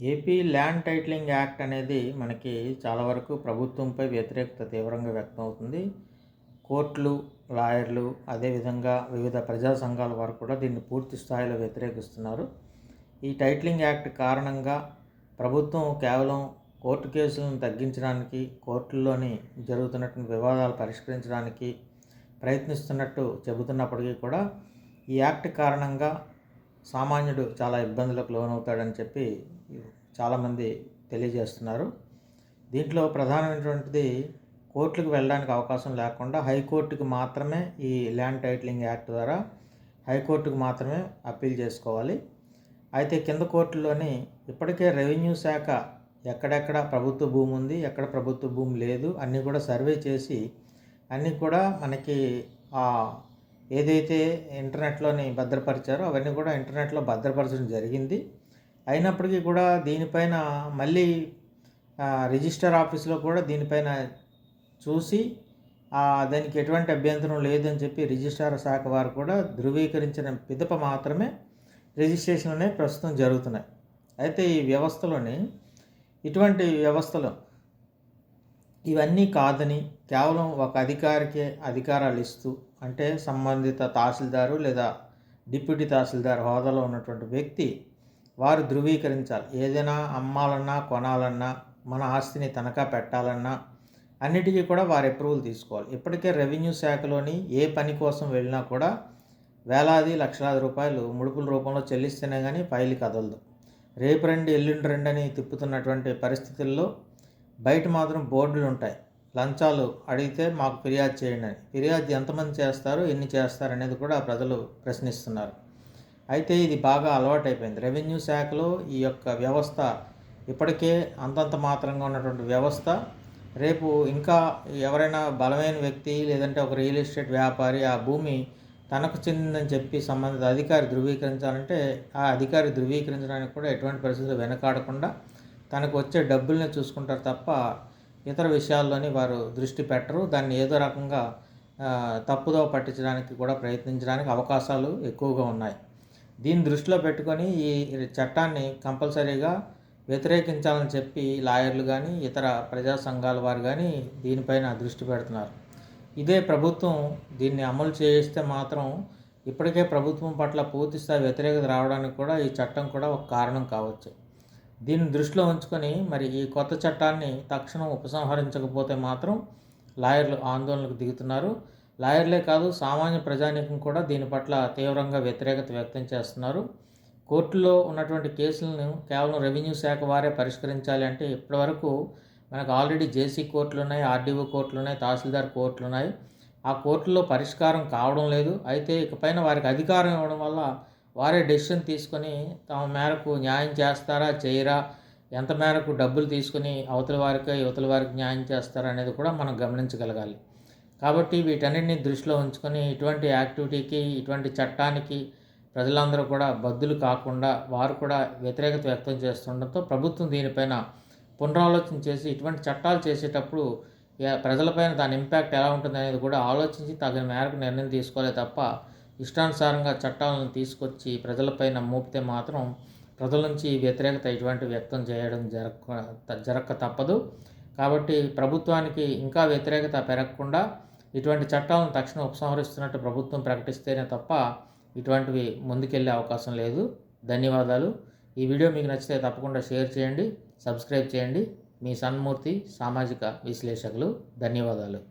AP land titling act అనేది మనకి చాలా వరకు ప్రభుత్వంపై వ్యతిరేకత తీవ్రంగా వ్యక్తమవుతుంది కోర్టులు లాయర్లు అదేవిధంగా వివిధ ప్రజా సంఘాల వారు కూడా దీన్ని పూర్తి స్థాయిలో వ్యతిరేకిస్తున్నారు. ఈ టైటిలింగ్ యాక్ట్ కారణంగా ప్రభుత్వం కేవలం కోర్టు కేసులను తగ్గించడానికి కోర్టుల్లోని జరుగుతున్నటువంటి వివాదాలు పరిష్కరించడానికి ప్రయత్నిస్తున్నట్టు చెబుతున్నప్పటికీ కూడా ఈ యాక్ట్ కారణంగా సామాన్యుడు చాలా ఇబ్బందులకు లోనవుతాడని చెప్పి చాలామంది తెలియజేస్తున్నారు. దీంట్లో ప్రధానమైనటువంటిది కోర్టులకు వెళ్ళడానికి అవకాశం లేకుండా హైకోర్టుకు మాత్రమే ఈ ల్యాండ్ టైటిలింగ్ యాక్ట్ ద్వారా హైకోర్టుకు మాత్రమే అప్పీల్ చేసుకోవాలి. అయితే కింద కోర్టులోని ఇప్పటికే రెవెన్యూ శాఖ ఎక్కడెక్కడ ప్రభుత్వ భూమి ఉంది ఎక్కడ ప్రభుత్వ భూమి లేదు అన్నీ కూడా సర్వే చేసి అన్నీ కూడా మనకి ఏదైతే ఇంటర్నెట్లోని భద్రపరిచారో అవన్నీ కూడా ఇంటర్నెట్లో భద్రపరచడం జరిగింది. అయినప్పటికీ కూడా దీనిపైన మళ్ళీ రిజిస్టర్ ఆఫీస్లో కూడా దీనిపైన చూసి దానికి ఎటువంటి అభ్యంతరం లేదని చెప్పి రిజిస్ట్రార్ శాఖ వారు కూడా ధృవీకరించిన పిదప మాత్రమే రిజిస్ట్రేషన్ అనేవి ప్రస్తుతం జరుగుతున్నాయి. అయితే ఈ వ్యవస్థలోని ఇటువంటి వ్యవస్థలో ఇవన్నీ కాదని కేవలం ఒక అధికారికే అధికారాలు ఇస్తూ అంటే సంబంధిత తహసీల్దారు లేదా డిప్యూటీ తహసీల్దార్ హోదాలో ఉన్నటువంటి వ్యక్తి వారు ధృవీకరించాలి. ఏదైనా అమ్మాలన్నా కొనాలన్నా మన ఆస్తిని తనఖా పెట్టాలన్నా అన్నిటికీ కూడా వారి అప్రూవల్ తీసుకోవాలి. ఇప్పటికే రెవెన్యూ శాఖలోని ఏ పని కోసం వెళ్ళినా కూడా వేలాది లక్షలాది రూపాయలు ముడుపుల రూపంలో చెల్లిస్తేనే కానీ ఫైల్ కదలదు. రేపు రండి ఎల్లుండి రండి అని తిప్పుతున్నటువంటి పరిస్థితుల్లో బయట మాత్రం బోర్డులు ఉంటాయి. లంచాలు అడిగితే మాకు ఫిర్యాదు చేయండి అని. ఫిర్యాదు ఎంతమంది చేస్తారు ఎన్ని చేస్తారు అనేది కూడా ప్రజలు ప్రశ్నిస్తున్నారు. అయితే ఇది బాగా అలవాటైపోయింది. రెవెన్యూ శాఖలో ఈ యొక్క వ్యవస్థ ఇప్పటికే అంతంత మాత్రంగా ఉన్నటువంటి వ్యవస్థ. రేపు ఇంకా ఎవరైనా బలమైన వ్యక్తి లేదంటే ఒక రియల్ ఎస్టేట్ వ్యాపారి ఆ భూమి తనకు చెందిందని చెప్పి సంబంధిత అధికారి ధృవీకరించాలంటే ఆ అధికారి ధృవీకరించడానికి కూడా ఎటువంటి పరిస్థితులు వెనకాడకుండా తనకు వచ్చే డబ్బుల్ని చూసుకుంటారు తప్ప ఇతర విషయాల్లోని వారు దృష్టి పెట్టరు. దాన్ని ఏదో రకంగా తప్పుదో పట్టించడానికి కూడా ప్రయత్నించడానికి అవకాశాలు ఎక్కువగా ఉన్నాయి. దీన్ని దృష్టిలో పెట్టుకొని ఈ చట్టాన్ని కంపల్సరీగా వ్యతిరేకించాలని చెప్పి లాయర్లు కానీ ఇతర ప్రజా సంఘాల వారు కానీ దీనిపైన దృష్టి పెడుతున్నారు. ఇదే ప్రభుత్వం దీన్ని అమలు చేస్తే మాత్రం ఇప్పటికే ప్రభుత్వం పట్ల పూర్తిస్థాయి వ్యతిరేకత రావడానికి కూడా ఈ చట్టం కూడా ఒక కారణం కావచ్చు. దీన్ని దృష్టిలో ఉంచుకొని మరి ఈ కొత్త చట్టాన్ని తక్షణం ఉపసంహరించకపోతే మాత్రం లాయర్లు ఆందోళనకు దిగుతున్నారు. లాయర్లే కాదు సామాన్య ప్రజానీకం కూడా దీని పట్ల తీవ్రంగా వ్యతిరేకత వ్యక్తం చేస్తున్నారు. కోర్టులో ఉన్నటువంటి కేసులను కేవలం రెవెన్యూ శాఖ వారే పరిష్కరించాలి అంటే ఇప్పటివరకు మనకు ఆల్రెడీ జేసీ కోర్టులు ఉన్నాయి ఆర్డీఓ కోర్టులు ఉన్నాయి తహసీల్దార్ కోర్టులు ఉన్నాయి ఆ కోర్టులో పరిష్కారం కావడం లేదు. అయితే ఇకపైన వారికి అధికారం ఇవ్వడం వల్ల వారే డెసిషన్ తీసుకొని తమ మేరకు న్యాయం చేస్తారా చేయరా ఎంత మేరకు డబ్బులు తీసుకుని అవతల వారికి యువతల వారికి న్యాయం చేస్తారా అనేది కూడా మనం గమనించగలగాలి. కాబట్టి వీటన్నిటిని దృష్టిలో ఉంచుకొని ఇటువంటి యాక్టివిటీకి ఇటువంటి చట్టానికి ప్రజలందరూ కూడా బద్దులు కాకుండా వారు కూడా వ్యతిరేకత వ్యక్తం చేస్తుండటంతో ప్రభుత్వం దీనిపైన పునరాలోచన చేసి ఇటువంటి చట్టాలు చేసేటప్పుడు ప్రజలపైన దాని ఇంపాక్ట్ ఎలా ఉంటుంది అనేది కూడా ఆలోచించి తగిన మేరకు నిర్ణయం తీసుకోలే తప్ప ఇష్టానుసారంగా చట్టాలను తీసుకొచ్చి ప్రజలపైన మోపితే మాత్రం ప్రజల నుంచి వ్యతిరేకత ఇటువంటి వ్యక్తం చేయడం జరగ జరగక తప్పదు. కాబట్టి ప్రభుత్వానికి ఇంకా వ్యతిరేకత పెరగకుండా ఇటువంటి చట్టాలను తక్షణం ఉపసంహరిస్తున్నట్టు ప్రభుత్వం ప్రకటిస్తేనే తప్ప ఇటువంటివి ముందుకెళ్ళే అవకాశం లేదు. ధన్యవాదాలు. ఈ వీడియో మీకు నచ్చితే తప్పకుండా షేర్ చేయండి సబ్స్క్రైబ్ చేయండి. మీ సన్మూర్తి సామాజిక విశ్లేషకులు. ధన్యవాదాలు.